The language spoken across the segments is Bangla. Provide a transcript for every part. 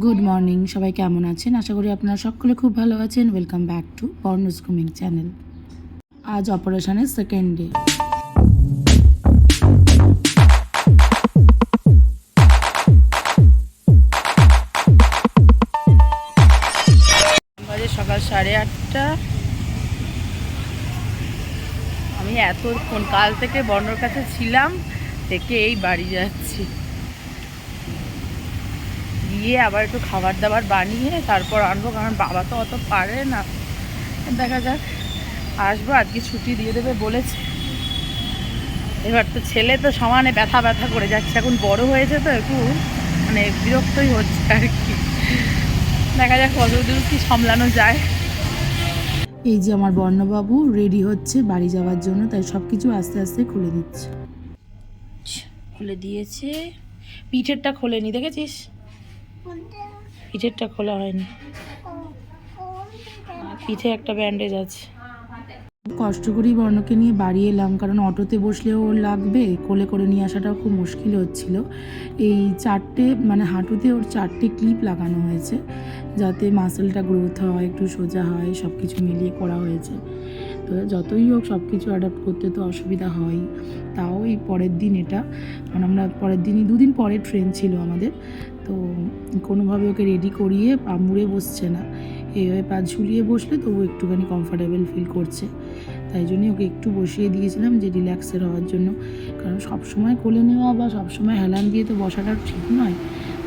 গুড মর্নিং সবাই কেমন আছেন? আশা করি আপনারা সকলে খুব ভালো আছেন। ওয়েলকাম ব্যাক টু বর্ণস গ্রুমিং চ্যানেল আজ অপারেশনের সেকেন্ড ডে সকাল সাড়ে আটটা। আমি এতক্ষণ কাল থেকে বর্ণর কাছে ছিলাম থেকে এই বাড়ি যাচ্ছি। গিয়ে আবার একটু খাবার দাবার বানিয়ে তারপর আনব কারণ বাবা তো অত পারে না। দেখা যাক আসব আজকে ছুটি দিয়ে দেবে বলেছে। এবার তো ছেলে তো সমানে ব্যথা ব্যথা করে যাচ্ছে এখন বড় হয়েছে তো একটু মানে বিরক্তই হচ্ছে আর কি। দেখা যাক কতদূর কি সামলানো যায়। এই যে আমার বর্ণবাবু রেডি হচ্ছে বাড়ি যাওয়ার জন্য তাই সব কিছু আস্তে আস্তে খুলে দিচ্ছে খুলে দিয়েছে। পিঠেরটা খোলেনি দেখেছিস? পিঠেরটা খোলা হয়নি। পিঠে একটা ব্যান্ডেজ আছে। কষ্ট করেই বর্ণকে নিয়ে বাড়ি এলাম, কারণ অটোতে বসলেও ওর লাগবে। কোলে করে নিয়ে আসাটাও খুব মুশকিল হচ্ছিল। এই চারটে মানে হাঁটুতে ওর চারটে ক্লিপ লাগানো হয়েছে, যাতে মাসেলটা গ্রোথ হয়, একটু সোজা হয় সব কিছু মিলিয়ে করা হয়েছে। তো যতই হোক সব কিছু অ্যাডাপ্ট করতে তো অসুবিধা হয় তাও এই পরের দিন এটা মানে আমরা পরের দিনই দুদিন পরে ট্রেন ছিল আমাদের। তো কোনোভাবে ওকে রেডি করিয়ে পা মুড়ে বসছে না। এইভাবে পা ঝুলিয়ে বসলে তবু একটুখানি কমফর্টেবল ফিল করছে। তাই জন্যই ওকে একটু বসিয়ে দিয়েছিলাম যে রিল্যাক্সের হওয়ার জন্য। কারণ সবসময় কোলে নেওয়া বা সবসময় হেলান দিয়ে তো বসাটা ঠিক নয়।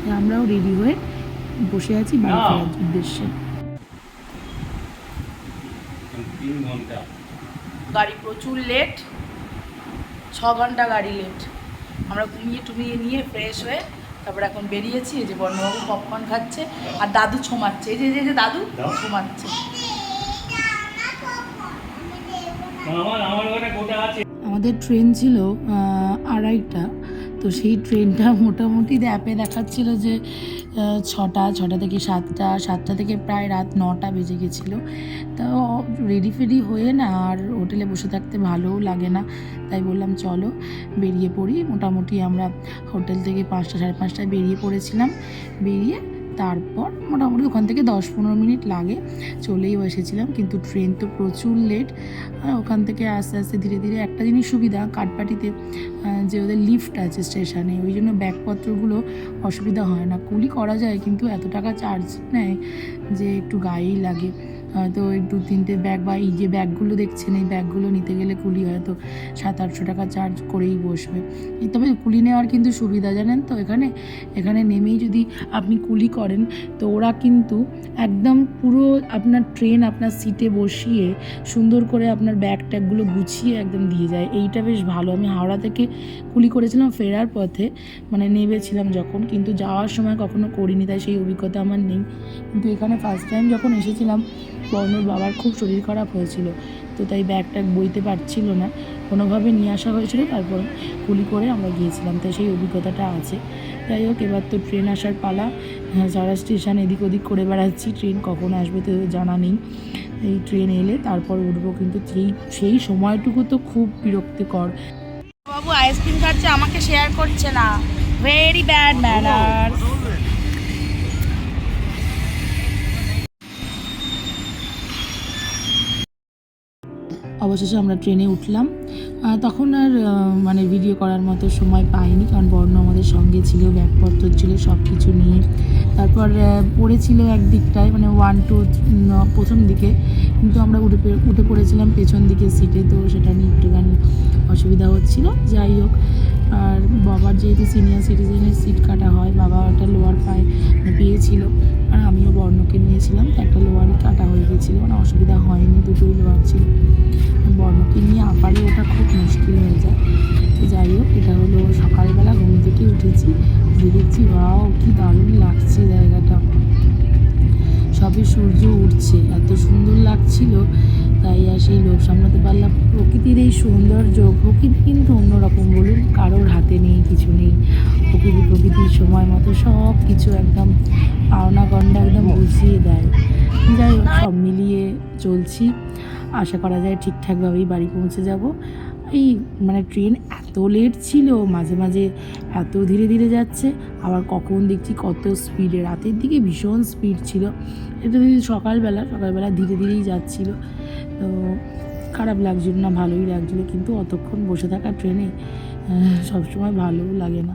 তাই আমরাও রেডি হয়ে বসে আছি বাড়ি ফেরার উদ্দেশ্যে। তিন ঘণ্টা। গাড়ি প্রচুর লেট ছ ঘণ্টা গাড়ি লেট আমরা ঘুমিয়ে টুমিয়ে নিয়ে ফ্রেশ হয়ে তারপর এখন বেরিয়েছি এই যে বর্ণবাবু পপকর্ন খাচ্ছে আর দাদু ছোমাচ্ছে। এই যে যে- যে দাদু ছোমাচ্ছে। আমার আমার ওখানে গোটা আছে? আমাদের ট্রেন ছিল আহ, আড়াইটা। তো সেই ট্রেনটা মোটামুটি অ্যাপে দেখাচ্ছিল যে ছটা ছটা থেকে সাতটা সাতটা থেকে প্রায় রাত নটা বেজে গেছিল। তা রেডি ফেডি হয়ে না আর হোটেলে বসে থাকতে ভালোও লাগে না, তাই বললাম চলো বেরিয়ে পড়ি। মোটামুটি আমরা হোটেল থেকে পাঁচটা, সাড়ে পাঁচটায় বেরিয়ে পড়েছিলাম। বেরিয়ে তারপর মোটামুটি ওখান থেকে দশ পনেরো মিনিট লাগে, চলেই এসেছিলাম কিন্তু ট্রেন তো প্রচুর লেট ওখান থেকে আস্তে আস্তে ধীরে ধীরে একটা জিনিস সুবিধা কাঠপাটিতে যে ওদের লিফট আছে স্টেশনে ওই জন্য ব্যাগপত্রগুলো অসুবিধা হয় না। কুলি করা যায়, কিন্তু এত টাকা চার্জ নেয় যে একটু গায়েই লাগে। হয়তো ওই দু তিনটে ব্যাগ বা এই যে ব্যাগগুলো দেখছেন, এই ব্যাগগুলো নিতে গেলে কুলি হয়তো সাত আটশো টাকা চার্জ করেই বসবে। তবে কুলি নেওয়ার কিন্তু সুবিধা, জানেন তো? এখানে এখানে নেমেই যদি আপনি কুলি করেন, তো ওরা কিন্তু একদম পুরো আপনার ট্রেন আপনার সিটে বসিয়ে সুন্দর করে আপনার ব্যাগ ট্যাগগুলো গুছিয়ে একদম দিয়ে যায়। এইটা বেশ ভালো। আমি হাওড়া থেকে কুলি করেছিলাম ফেরার পথে মানে নেবেছিলাম যখন, কিন্তু যাওয়ার সময় কখনো করিনি, তাই সেই অভিজ্ঞতা আমার নেই। কিন্তু এখানে ফার্স্ট টাইম যখন এসেছিলাম বর্ণর বাবার খুব শরীর খারাপ হয়েছিল। তো তাই ব্যাগ ট্যাগ বইতে পারছিল না। কোনোভাবে নিয়ে আসা হয়েছিল তারপর কুলি করে আমরা গিয়েছিলাম। তাই সেই অভিজ্ঞতাটা আছে। যাই হোক এবার তো ট্রেন আসার পালা। হ্যাঁ, সারা স্টেশন এদিক ওদিক করে বেড়াচ্ছি ট্রেন কখন আসবে তো জানা নেই। এই ট্রেন এলে তারপর উঠবো কিন্তু সেই সেই সময়টুকু তো খুব বিরক্তিকর। বাবু আইসক্রিম খাচ্ছে আমাকে শেয়ার করছে না। ভেরি ব্যাড ম্যানার অবশেষে আমরা ট্রেনে উঠলাম। তখন আর মানে ভিডিও করার মতো সময় পাইনি, কারণ বর্ণ আমাদের সঙ্গে ছিল, ব্যাগপত্র ছিল সব কিছু নিয়ে। তারপর পড়েছিল একদিকটায় মানে ওয়ান টু প্রথম দিকে। কিন্তু আমরা উঠে উঠে পড়েছিলাম পেছন দিকে সিটে তো সেটা নিয়ে একটুখানি অসুবিধা হচ্ছিল। যাই হোক আর বাবার যেহেতু সিনিয়র সিটিজেনের সিট কাটা হয়, বাবা একটা লোয়ার পায়ে পেয়েছিল। আর আমিও বর্ণকে নিয়েছিলাম একটা লোয়ারই কাটা হয়ে গেছিল মানে অসুবিধা হয়নি, দুটোই লোয়ার ছিল। বর্ণকে নিয়ে আপারে ওটা খুব মুশকিল হয়ে যায়। তো যাই হোক, এটা হলো সকালবেলা ঘুম থেকে উঠেছি উঠে দেখছি বাও কি দারুণ লাগছে জায়গাটা। সবে সূর্য উঠছে, এত সুন্দর লাগছিল। তাই আর সেই লোভ সামলাতে পারলাম প্রকৃতির এই সৌন্দর্য, প্রকৃতি কিন্তু অন্যরকম বলুন, কারোর হাতে নেই, কিছু নেই। প্রকৃতি প্রকৃতির সময় মতো সব কিছু একদম পাওনা গন্ডা একদম বুঝিয়ে দেয়। যাই হোক, সব মিলিয়ে চলছি। আশা করা যায় ঠিকঠাকভাবেই বাড়ি পৌঁছে যাব। এই মানে ট্রেন এত লেট ছিল, মাঝে মাঝে এত ধীরে ধীরে যাচ্ছে, আবার কখন দেখছি কত স্পিডে রাতের দিকে ভীষণ স্পিড ছিল। এটা যদি সকালবেলা সকালবেলা ধীরে ধীরেই যাচ্ছিল। তো খারাপ লাগছিল না, ভালোই লাগছিল, কিন্তু অতক্ষণ বসে থাকা ট্রেনে সবসময় ভালোও লাগে না।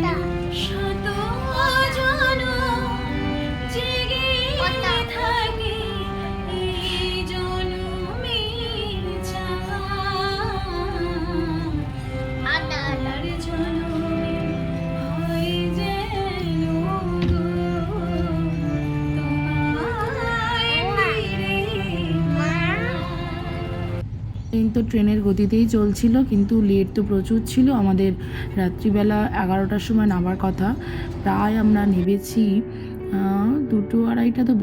真的。ট্রেনের গতিতেই চলছিল কিন্তু লেট তো প্রচুর ছিল। আমাদের রাত্রিবেলা এগারোটার সময় নামার কথা। প্রায় আমরা আহ, দুটো আড়াইটা তো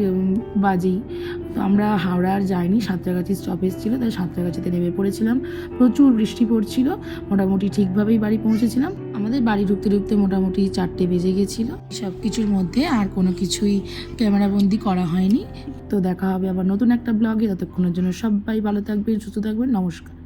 বাজেই। তো আমরা হাওড়া আর যাইনি সাঁতরাগাছি স্টপেজ ছিল তাই সাঁতরাগাছিতে নেমে পড়েছিলাম। প্রচুর বৃষ্টি পড়ছিল মোটামুটি ঠিকভাবেই বাড়ি পৌঁছেছিলাম। আমাদের বাড়ি ঢুকতে ঢুকতে মোটামুটি চারটে বেজে গেছিল। সব কিছুর মধ্যে আর কোনো কিছুই ক্যামেরাবন্দি করা হয়নি। তো দেখা হবে আবার নতুন একটা ব্লগে ততক্ষণের জন্য সবাই ভালো থাকবেন, সুস্থ থাকবেন। নমস্কার।